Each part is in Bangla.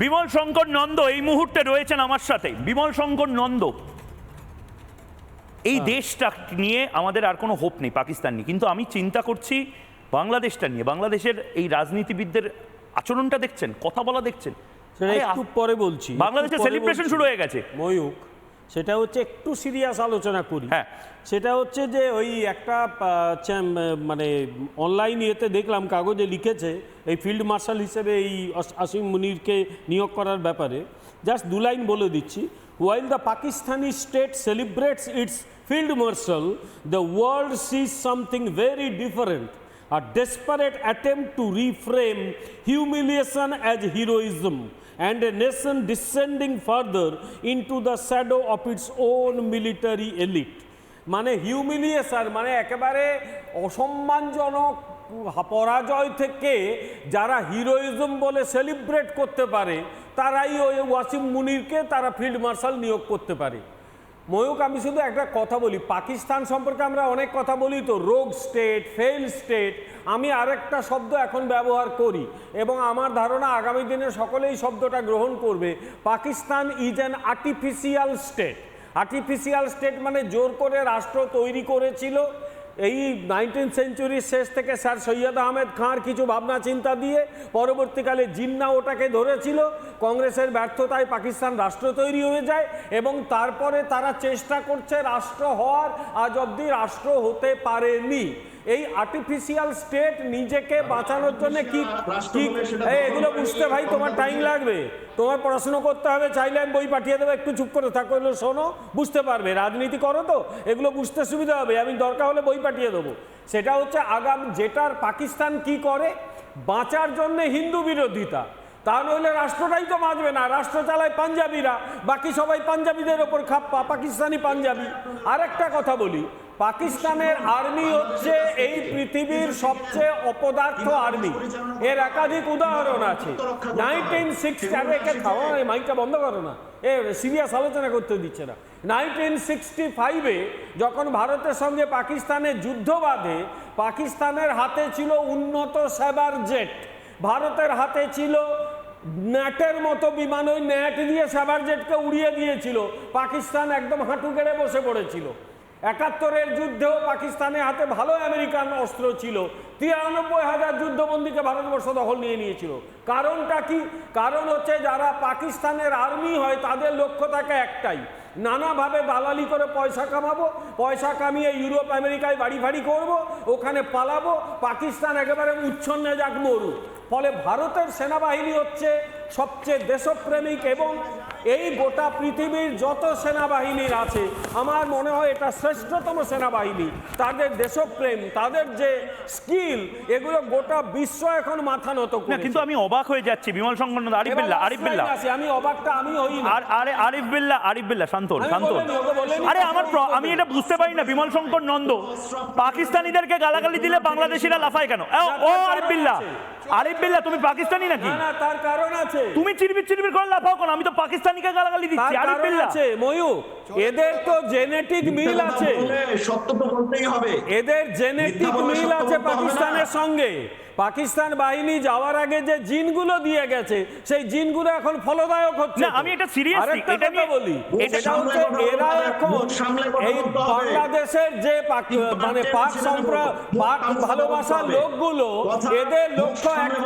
বিমল শঙ্কর নন্দ এই মুহূর্তে রয়েছেন আমার সাথে। বিমল শঙ্কর নন্দ এই দেশটা নিয়ে আমাদের আর কোনো হোপ নেই পাকিস্তান নিয়ে। কিন্তু আমি চিন্তা করছি বাংলাদেশটা নিয়ে। বাংলাদেশের এই রাজনীতিবিদদের আচরণটা দেখছেন কথা বলা দেখছেন। সেটা আরে, একটু পরে বলছি বাংলাদেশে বলছি। শুরু হয়ে গেছে। ময়ূক সেটা হচ্ছে একটু সিরিয়াস আলোচনা করি। হ্যাঁ। সেটা হচ্ছে যে ওই একটা মানে অনলাইন ইয়েতে দেখলাম কাগজে লিখেছে এই ফিল্ড মার্শাল হিসেবে এই আস- আসিম মুনিরকে নিয়োগ করার ব্যাপারে। জাস্ট দু লাইন বলে দিচ্ছি। While the Pakistani state celebrates its field marshal the world sees something very different a desperate attempt to reframe humiliation as heroism. And a nation descending further into the shadow of its own military elite. মানে হিউমিলিয়েশন মানে একেবারে অসম্মানজনক পরাজয় থেকে যারা হিরোইজম বলে সেলিব্রেট করতে পারে, তারাই ওই ওয়াসিম মুনিরকে তারা ফিল্ড মার্শাল নিয়োগ করতে পারে। ময়ূক আমি শুধু একটা কথা বলি। পাকিস্তান সম্পর্কে আমরা অনেক কথা বলি তো। রোগ স্টেট ফেল স্টেট আমি আরেকটা শব্দ এখন ব্যবহার করি এবং আমার ধারণা আগামী দিনে সকলেই শব্দটা গ্রহণ করবে। Pakistan is an artificial state artificial state মানে জোর করে রাষ্ট্র তৈরি করেছিল। এই নাইনটিন সেঞ্চুরির শেষ থেকে স্যার সৈয়দ আহমেদ খাঁর কিছু ভাবনা, চিন্তা দিয়ে পরবর্তীকালে জিন্না ওটাকে ধরেছিল। কংগ্রেসের ব্যর্থতায় পাকিস্তান রাষ্ট্র তৈরি হয়ে যায় এবং তারপরে তারা চেষ্টা করছে রাষ্ট্র হওয়ার। আজ অবধি রাষ্ট্র হতে পারেনি। এই আর্টিফিশিয়াল স্টেট নিজেকে বাঁচানোর জন্য কি কি এগুলো বুঝতে ভাই তোমার টাইম লাগবে। তোমার পড়াশুনো করতে হবে, চাইলে আমি বই পাঠিয়ে দেবো, একটু চুপ করে থাকো, এগুলো শোনো, বুঝতে পারবে। রাজনীতি করো তো, এগুলো বুঝতে সুবিধা হবে, আমি দরকার হলে বই পাঠিয়ে দেবো। সেটা হচ্ছে আগাম যেটার পাকিস্তান কি করে? বাঁচার জন্য হিন্দু বিরোধিতা। তা নইলে রাষ্ট্রটাই তো বাঁচবে না, রাষ্ট্র চালায় পাঞ্জাবিরা, বাকি সবাই পাঞ্জাবিদের ওপর খাপ্পা পাকিস্তানি পাঞ্জাবি। আরেকটা কথা বলি পাকিস্তানের আর্মি হচ্ছে এই পৃথিবীর সবচেয়ে অপদার্থ আর্মি। এর একাধিক উদাহরণ আছে। নাইনটিন সিক্সটি আরে একে মাইকটা বন্ধ করো না। এ, সিরিয়াস আলোচনা করতে দিচ্ছে না। নাইনটিন সিক্সটি ফাইভে যখন ভারতের সঙ্গে পাকিস্তানের যুদ্ধ বাঁধে, পাকিস্তানের হাতে ছিল উন্নত সেবার জেট। ভারতের হাতে ছিল ন্যাটের মতো বিমান। ওই ন্যাট দিয়ে সাবার জেটকে উড়িয়ে দিয়েছিল। পাকিস্তান একদম হাঁটু গেড়ে বসে পড়েছিল। একাত্তরের যুদ্ধেও পাকিস্তানের হাতে ভালো আমেরিকান অস্ত্র ছিল। তিরানব্বই হাজার যুদ্ধবন্দীকে ভারতবর্ষ দখল নিয়ে নিয়েছিল। কারণটা কি? কারণ হচ্ছে যারা পাকিস্তানের আর্মি হয়, তাদের লক্ষ্য থাকে একটাই। নানাভাবে দালালি করে পয়সা কামাবো, পয়সা কামিয়ে ইউরোপ, আমেরিকায় বাড়ি ফাড়ি করব, ওখানে পালাবো, পাকিস্তান একেবারে উচ্ছন্নে যাক মরু ফলে ভারতের সেনাবাহিনী হচ্ছে সবচেয়ে দেশপ্রেমিক এবং এই গোটা পৃথিবীর যত সেনাবাহিনীর আছে আমার মনে হয় এটা শ্রেষ্ঠতম সেনাবাহিনী। তাদের দেশপ্রেম তাদের যে স্কিল এগুলো গোটা বিশ্ব এখন মাথা নত না কিন্তু আমি অবাক হয়ে যাচ্ছি বিমল নন্দ আরিফ last আরিফ আসি, আমি অবাকটা আমি হই আর আরে আরিফ বিল্লা আরিফ বিল্লা শান্ত শান্ত। আরে আমার আমি এটা বুঝতে পারি না বিমল শঙ্কর নন্দ। পাকিস্তানিদেরকে গালাগালি দিলে বাংলাদেশিরা লাফায় কেন? ও আরিফ বিল্লাহ আরিফ বিল্লাহ তুমি পাকিস্তানি নাকি? না না তার কারণ আছে। তুমি চিরবির চিরবির করে লাফাও কেন? আমি তো পাকিস্তানিকে গালাগালি দিচ্ছি। আরিফ কারণ বিল্লাহ। আছে ময়ূর এদের তো জেনেটিক মিল আছে। সত্য তো বলতেই হবে। এদের জেনেটিক মিল আছে। পাকিস্তানের সঙ্গে। পাকিস্তান বাহিনী যাওয়ার আগে যে জিনগুলো দিয়ে গেছে সেই জিনগুলো এখন ফলদায়ক হচ্ছে না, আমি এটা আরেকটা এটা নিয়ে- বলি এটা হচ্ছে এরা এখন এই বাংলাদেশের যে মানে পাক চেয়ে সম্প্র মুখ পাক ভালোবাসার লোকগুলো এদের লক্ষ্য হবে।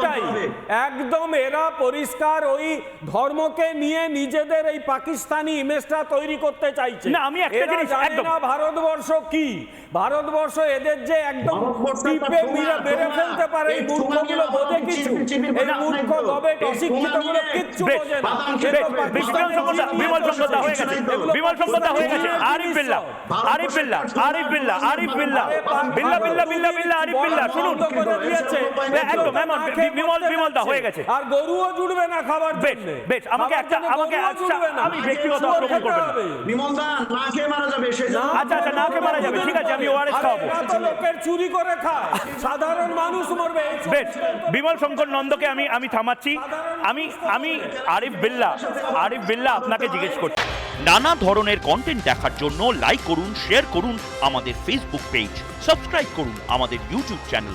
একদম এরা পরিষ্কার ওই ধর্মকে নিয়ে নিজেদের এই পাকিস্তানি ইমেজটা তৈরি করতে চাইছে। না, আমি একটা জিনিস একদম- না ভারতবর্ষ কি? ভারতবর্ষ এদের যে একদম টিপে মেরে মেরে। ফেলতে পারে এই মূর্খগুলো বোঝে কিছু? এই মূর্খ আপনার গবেট এই অশিক্ষিতগুলো কিচ্ছু বোঝে না। বিমল সম্পদা বিমল সম্পদা হয়ে গেছে। বিমল সম্পদা হয়ে গেছে। আরিফ বিল্লাহ আরিফ বিল্লাহ আরিফ বিল্লাহ আরিফ বিল্লাহ বিল্লাহ বিল্লাহ বিল্লাহ বিল্লাহ আরিফ বিল্লাহ শুনুন। একদম, বিমল- হয়ে গেছে। আর গরুও জুড়বে না খাবার বেশ, বেশ, আমাকে একটা- আমাকে একটা- আমি ব্যক্তিগত আক্রমণ খেতে না। হবে। বিমল দা না খেয়ে মারা যাবে আচ্ছা, আচ্ছা, না খেয়ে মারা যাবে, ঠিক আছে, আমি খাওয়াবো। লোকের চুরি করে খায়। সাধারণ মানুষ মরবে। বেশ বিমল শঙ্কর নন্দকে আমি আমি থামাচ্ছি। আমি আমি আরিফ বিল্লাহ আরিফ বিল্লাহ আপনাকে জিজ্ঞেস করছি। নানা ধরনের কন্টেন্ট দেখার জন্য লাইক করুন শেয়ার করুন আমাদের ফেসবুক পেজ সাবস্ক্রাইব করুন আমাদের ইউটিউব চ্যানেল